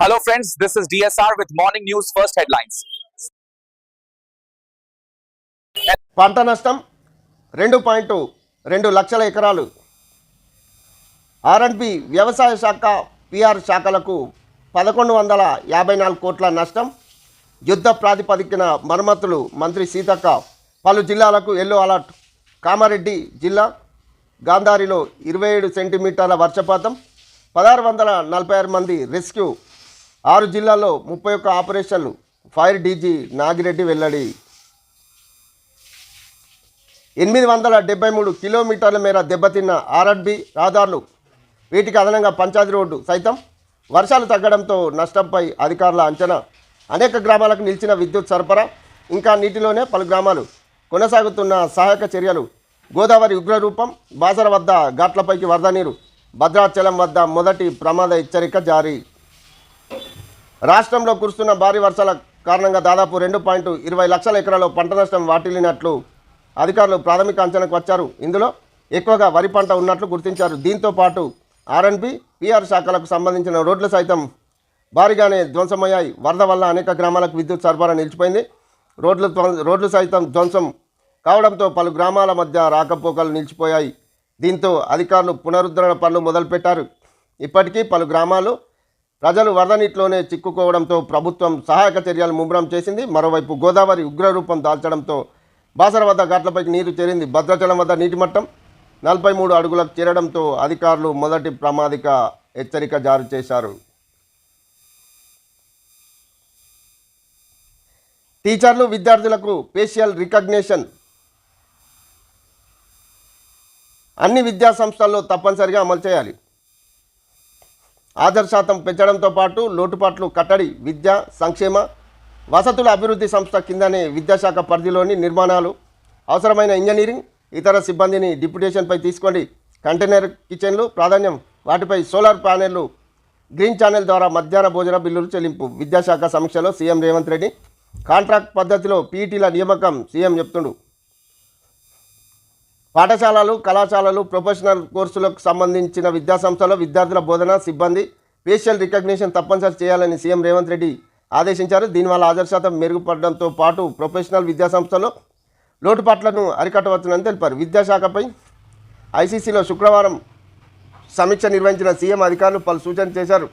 Hello friends this is DSR with morning news first headlines పంట నష్టం రెండు point రెండు లక్షల ఎకరాలు. ఆర్ఎండ్బి వ్యవసాయ శాఖ పిఆర్ శాఖలకు పదకొండు వందల యాభై నాలుగు కోట్ల నష్టం. యుద్ధ ప్రాతిపదికన మరమ్మతులు మంత్రి సీతక్క. పలు జిల్లాలకు ఎల్లో అలర్ట్ కామారెడ్డి జిల్లా గాంధారిలో ఇరవై ఏడు సెంటీమీటర్ల వర్షపాతం. పదహారు వందల నలభై ఆరు మంది రెస్క్యూ ఆరు జిల్లాల్లో ముప్పై ఒక్క ఆపరేషన్లు ఫైర్ డీజీ నాగిరెడ్డి వెల్లడి. ఎనిమిది వందల డెబ్బై మూడు కిలోమీటర్ల మేర దెబ్బతిన్న ఆర్ఆర్బి రహదారులు వీటికి అదనంగా పంచాయతీ రోడ్డు సైతం వర్షాలు తగ్గడంతో నష్టంపై అధికారుల అంచనా. అనేక గ్రామాలకు నిలిచిన విద్యుత్ సరఫరా ఇంకా నీటిలోనే పలు గ్రామాలు కొనసాగుతున్న సహాయక చర్యలు. గోదావరి ఉగ్రరూపం బాసర వద్ద ఘాట్లపైకి వరద నీరు భద్రాచలం వద్ద మొదటి ప్రమాద హెచ్చరిక జారీ. రాష్ట్రంలో కురుస్తున్న భారీ వర్షాల కారణంగా దాదాపు రెండు పాయింట్ ఇరవై లక్షల ఎకరాల్లో పంట నష్టం వాటిల్లినట్లు అధికారులు ప్రాథమిక అంచనాకు వచ్చారు. ఇందులో ఎక్కువగా వరి పంట ఉన్నట్లు గుర్తించారు. దీంతో పాటు ఆర్ఎన్బి పిఆర్ శాఖలకు సంబంధించిన రోడ్లు సైతం భారీగానే ధ్వంసమయ్యాయి. వరద వల్ల అనేక గ్రామాలకు విద్యుత్ సరఫరా నిలిచిపోయింది. రోడ్లు రోడ్లు సైతం ధ్వంసం కావడంతో పలు గ్రామాల మధ్య రాకపోకలు నిలిచిపోయాయి. దీంతో అధికారులు పునరుద్ధరణ పనులు మొదలుపెట్టారు. ఇప్పటికీ పలు గ్రామాలు ప్రజలు వరద నీటిలోనే చిక్కుకోవడంతో ప్రభుత్వం సహాయక చర్యలు ముమ్మరం చేసింది. మరోవైపు గోదావరి ఉగ్రరూపం దాల్చడంతో బాసర వద్ద గట్లపైకి నీరు చేరింది. భద్రాచలం వద్ద నీటి మట్టం నలభై మూడు అడుగులకు చేరడంతో అధికారులు మొదటి ప్రమాదిక హెచ్చరిక జారీ చేశారు. టీచర్లు విద్యార్థులకు ఫేషియల్ రికగ్నిషన్. అన్ని విద్యా సంస్థల్లో తప్పనిసరిగా అమలు చేయాలి. హాజరు శాతం పెంచడంతో పాటు లోటుపాట్లు కట్టడి విద్య సంక్షేమ వసతుల అభివృద్ధి సంస్థ కిందనే విద్యాశాఖ పరిధిలోని నిర్మాణాలు అవసరమైన ఇంజనీరింగ్ ఇతర సిబ్బందిని డిప్యుటేషన్పై తీసుకోండి. కంటైనర్ కిచెన్లు ప్రాధాన్యం వాటిపై సోలార్ ప్యానెళ్ళు గ్రీన్ ఛానల్ ద్వారా మధ్యాహ్న భోజన బిల్లులు చెల్లింపు విద్యాశాఖ సమీక్షలో సీఎం రేవంత్ రెడ్డి కాంట్రాక్ట్ పద్ధతిలో పీఈటీల నియామకం సీఎం చెప్తుండు. పాఠశాలలు కళాశాలలు ప్రొఫెషనల్ కోర్సులకు సంబంధించిన విద్యాసంస్థలో విద్యార్థుల బోధన సిబ్బంది ఫేషియల్ రికగ్నిషన్ తప్పనిసరి చేయాలని సీఎం రేవంత్ రెడ్డి ఆదేశించారు. దీనివల్ల ఆదర్శాతం మెరుగుపడడంతో పాటు ప్రొఫెషనల్ విద్యాసంస్థలో లోటుపాట్లను అరికట్టవచ్చునని తెలిపారు. విద్యాశాఖపై ఐసీసీలో శుక్రవారం సమీక్ష నిర్వహించిన సీఎం అధికారులు పలు సూచనలు చేశారు.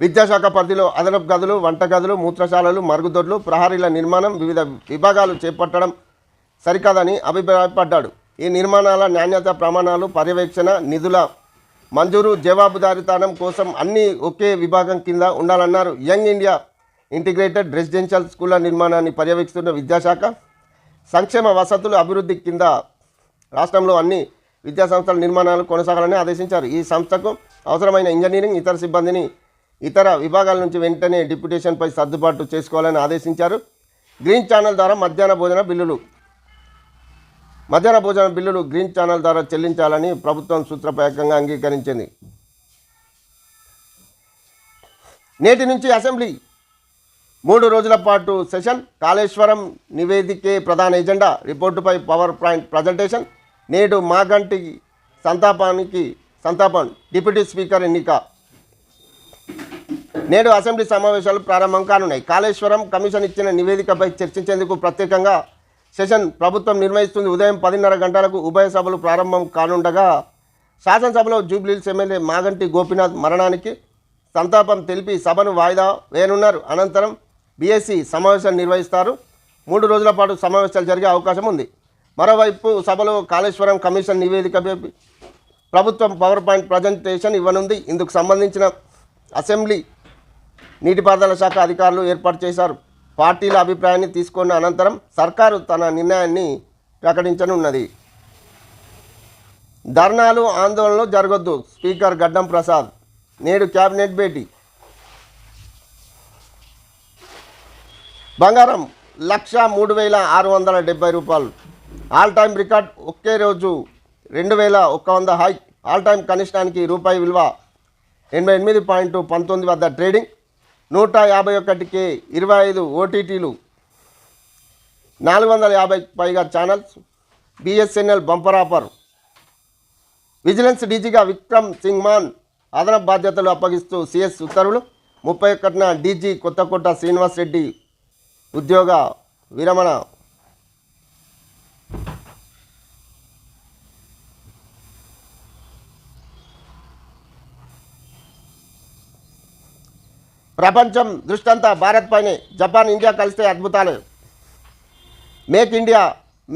విద్యాశాఖ పరిధిలో అదనపు గదులు వంటగదులు మూత్రశాలలు మరుగుదొడ్లు ప్రహరీల నిర్మాణం వివిధ విభాగాలు చేపట్టడం సరికాదని అభిప్రాయపడ్డాడు. ఈ నిర్మాణాల నాణ్యత ప్రమాణాలు పర్యవేక్షణ నిధుల మంజూరు జవాబుదారితనం కోసం అన్ని ఒకే విభాగం కింద ఉండాలన్నారు యంగ్ ఇండియా ఇంటిగ్రేటెడ్ రెసిడెన్షియల్ స్కూళ్ళ నిర్మాణాన్ని పర్యవేక్షిస్తున్న విద్యాశాఖ. సంక్షేమ వసతులు అభివృద్ధి కింద రాష్ట్రంలో అన్ని విద్యాసంస్థల నిర్మాణాలు కొనసాగాలని ఆదేశించారు. ఈ సంస్థకు అవసరమైన ఇంజనీరింగ్ ఇతర సిబ్బందిని ఇతర విభాగాల నుంచి వెంటనే డిప్యుటేషన్పై సర్దుబాటు చేసుకోవాలని ఆదేశించారు. గ్రీన్ ఛానల్ ద్వారా మధ్యాహ్న భోజన బిల్లులు మధ్యాహ్న భోజన బిల్లులు గ్రీన్ ఛానల్ ద్వారా చెల్లించాలని ప్రభుత్వం సూత్రప్రాయకంగా అంగీకరించింది. నేటి నుంచి అసెంబ్లీ మూడు రోజుల పాటు సెషన్. కాళేశ్వరం నివేదికే ప్రధాన ఎజెండా. రిపోర్టుపై పవర్ పాయింట్ ప్రజెంటేషన్. నేడు మాగంటి సంతాపానికి సంతాపం. డిప్యూటీ స్పీకర్ ఎన్నిక. నేడు అసెంబ్లీ సమావేశాలు ప్రారంభం కానున్నాయి. కాళేశ్వరం కమిషన్ ఇచ్చిన నివేదికపై చర్చించేందుకు ప్రత్యేకంగా సెషన్ ప్రభుత్వం నిర్వహిస్తుంది ఉదయం పదిన్నర గంటలకు ఉభయ సభలు ప్రారంభం కానుండగా శాసనసభలో జూబ్లీహిల్స్ ఎమ్మెల్యే మాగంటి గోపీనాథ్ మరణానికి సంతాపం తెలిపి సభను వాయిదా వేయనున్నారు. అనంతరం బీఎస్సీ సమావేశం నిర్వహిస్తారు. మూడు రోజుల పాటు సమావేశాలు జరిగే అవకాశం ఉంది. మరోవైపు సభలో కాళేశ్వరం కమిషన్ నివేదికపై ప్రభుత్వం పవర్ పాయింట్ ప్రజెంటేషన్ ఇవ్వనుంది. ఇందుకు సంబంధించిన అసెంబ్లీ నీటిపారుదల శాఖ అధికారులు ఏర్పాటు చేశారు. పార్టీల అభిప్రాయాన్ని తీసుకున్న అనంతరం సర్కారు తన నిర్ణయాన్ని ప్రకటించనున్నది. ధర్నాలు ఆందోళనలు జరగొద్దు. స్పీకర్ గడ్డం ప్రసాద్ నేడు క్యాబినెట్ భేటీ. బంగారం లక్ష మూడు వేల ఆరు వందల డెబ్బై రూపాయలు. ఆల్ టైం రికార్డ్ ఒకే రోజు రెండు వేల ఒక్క వంద హై. ఆల్ టైం కనిష్టానికి రూపాయి విలువ ఎనభై ఎనిమిది పాయింట్ పంతొమ్మిది వద్ద ట్రేడింగ్. నూట యాభై ఒకటికి ఇరవై ఐదు ఓటీటీలు నాలుగు వందల యాభై పైగా channels BSNL bumper offer vigilance డీజీగా Vikram Singh Mann అదనపు బాధ్యతలు అప్పగిస్తూ సిఎస్ ఉత్తర్వులు ముప్పై ఒకటిన డీజీ కొత్తకోట శ్రీనివాస్ రెడ్డి ఉద్యోగ విరమణ ప్రపంచం దృష్టంతా భారత్ పైనే జపాన్ ఇండియా కలిస్తే అద్భుతాలు. Make India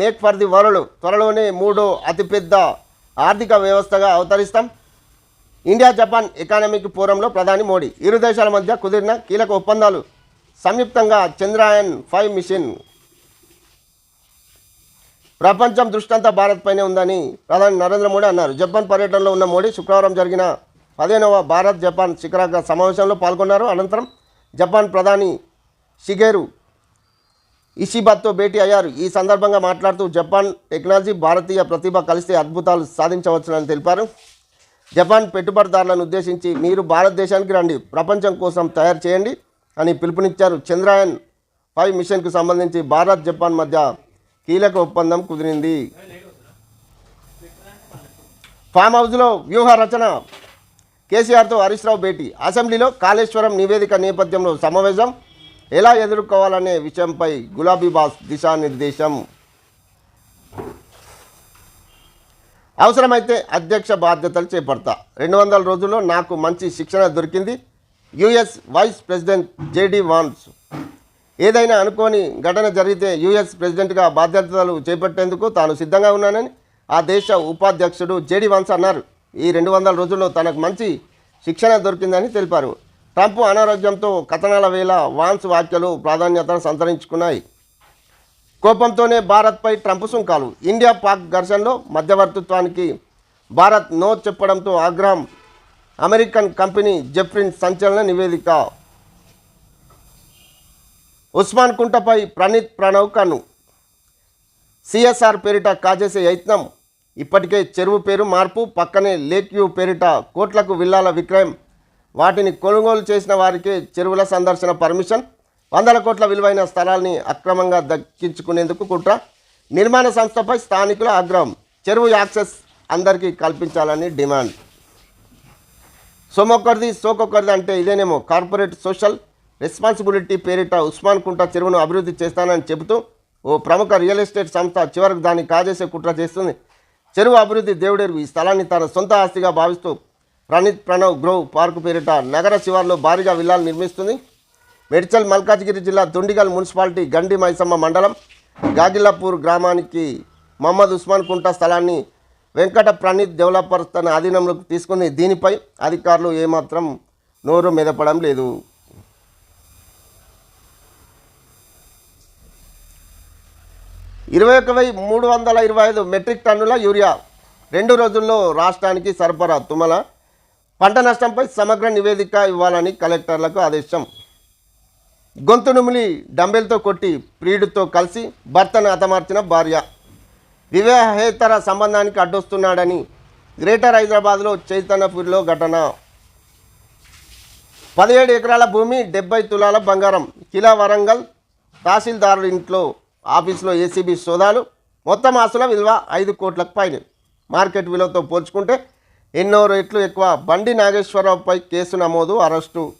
make for the world త్వరలోనే మూడో అతిపెద్ద ఆర్థిక వ్యవస్థగా అవతరిస్తాం. ఇండియా జపాన్ ఎకానమిక్ ఫోరంలో ప్రధాని మోడీ. ఇరు దేశాల మధ్య కుదిరిన కీలక ఒప్పందాలు. సంయుక్తంగా చంద్రయాన్ ఫైవ్ మిషన్. ప్రపంచం దృష్టంతా భారత్ పైనే ఉందని ప్రధాని నరేంద్ర మోడీ అన్నారు. జపాన్ పర్యటనలో ఉన్న మోడీ శుక్రవారం జరిగిన పదిహేనవ భారత్ జపాన్ శిఖరాగ్ర సమావేశంలో పాల్గొన్నారు. అనంతరం జపాన్ ప్రధాని షిగేరు ఇషిబాత్తో భేటీ అయ్యారు. ఈ సందర్భంగా మాట్లాడుతూ జపాన్ టెక్నాలజీ భారతీయ ప్రతిభ కలిస్తే అద్భుతాలు సాధించవచ్చునని తెలిపారు. జపాన్ పెట్టుబడిదారులను ఉద్దేశించి మీరు భారతదేశానికి రండి ప్రపంచం కోసం తయారు చేయండి అని పిలుపునిచ్చారు. చంద్రయాన్ ఫైవ్ మిషన్కు సంబంధించి భారత్ జపాన్ మధ్య కీలక ఒప్పందం కుదిరింది. ఫామ్ హౌస్లో వ్యూహ రచన కేసీఆర్తో హరీష్ రావు భేటీ. అసెంబ్లీలో కాళేశ్వరం నివేదిక నేపథ్యంలో సమావేశం. ఎలా ఎదుర్కోవాలనే విషయంపై గులాబీ బాస్ దిశానిర్దేశం. అవసరమైతే అధ్యక్ష బాధ్యతలు చేపడతా. రెండు వందల రోజుల్లో నాకు మంచి శిక్షణ దొరికింది. US vice president JD Vance. ఏదైనా అనుకోని ఘటన జరిగితే యుఎస్ ప్రెసిడెంట్గా బాధ్యతలు చేపట్టేందుకు తాను సిద్ధంగా ఉన్నానని ఆ దేశ ఉపాధ్యక్షుడు జేడీ వాన్స్ అన్నారు. ఈ రెండు వందల రోజుల్లో తనకు మంచి శిక్షణ దొరికిందని తెలిపారు. ట్రంప్ అనారోగ్యంతో కథనాల వేళ వాన్స్ వ్యాఖ్యలు ప్రాధాన్యతను సంతరించుకున్నాయి. కోపంతోనే భారత్పై ట్రంప్ సుంకాలు. ఇండియా పాక్ ఘర్షణలో మధ్యవర్తిత్వానికి భారత్ నో చెప్పడంతో ఆగ్రహం. అమెరికన్ కంపెనీ జెఫ్రిన్ సంచలన నివేదిక. ఉస్మాన్ కుంటపై ప్రణీత్ ప్రణవ్ కన్ను. సిఎస్ఆర్ పేరిట కాజేసే యత్నం. ఇప్పటికే చెరువు పేరు మార్పు పక్కనే లేక్ వ్యూ పేరిట కోట్లకు విల్లాల విక్రయం. వాటిని కొనుగోలు చేసిన వారికే చెరువుల సందర్శన పర్మిషన్. వందల కోట్ల విలువైన స్థలాల్ని అక్రమంగా దక్కించుకునేందుకు కుట్ర. నిర్మాణ సంస్థపై స్థానికుల ఆగ్రహం. చెరువు యాక్సెస్ అందరికీ కల్పించాలని డిమాండ్. సొమ్మొక్కరిది సోకొక్కరిది అంటే ఇదేనేమో కార్పొరేట్ సోషల్ రెస్పాన్సిబిలిటీ పేరిట ఉస్మాన్ కుంట చెరువును అభివృద్ధి చేస్తానని చెబుతూ ఓ ప్రముఖ రియల్ ఎస్టేట్ సంస్థ చివరకు దాన్ని కాజేసే కుట్ర చేస్తుంది. చెరువు అభివృద్ధి దేవుడెరుగు ఈ స్థలాన్ని తన సొంత ఆస్తిగా భావిస్తూ ప్రణీత్ ప్రణవ్ గ్రోవ్ పార్కు పేరిట నగర శివార్లో భారీగా విల్లాలు నిర్మిస్తుంది. మెడ్చల్ మల్కాజ్గిరి జిల్లా దుండిగల్ మున్సిపాలిటీ గండి మైసమ్మ మండలం గాగిల్లాపూర్ గ్రామానికి మహమ్మద్ ఉస్మాన్ కుంట స్థలాన్ని వెంకట ప్రణీత్ డెవలపర్స్ తన ఆధీనంలోకి తీసుకుని దీనిపై అధికారులు ఏమాత్రం నోరు మెదపడం లేదు. ఇరవై ఒక వెయ్యి మూడు వందల ఇరవై ఐదు మెట్రిక్ టన్నుల యూరియా. రెండు రోజుల్లో రాష్ట్రానికి సరఫరా తుమల. పంట నష్టంపై సమగ్ర నివేదిక ఇవ్వాలని కలెక్టర్లకు ఆదేశం. గొంతు నుమిలి డంబెల్తో కొట్టి ప్రియుడితో కలిసి భర్తను హతమార్చిన భార్య. వివాహేతర సంబంధానికి అడ్డొస్తున్నాడని గ్రేటర్ హైదరాబాద్లో చైతన్యపూర్లో ఘటన. పదిహేడు ఎకరాల భూమి డెబ్బై తులాల బంగారం. కిలా వరంగల్ తహసీల్దారు ఇంట్లో ఆఫీసులో ఏసీబీ సోదాలు మొత్తం ఆస్తుల విలువ ఐదు కోట్లకు పైన. మార్కెట్ విలువతో పోల్చుకుంటే ఎన్నో రెట్లు ఎక్కువ. బండి నాగేశ్వరరావుపై కేసు నమోదు అరెస్టు.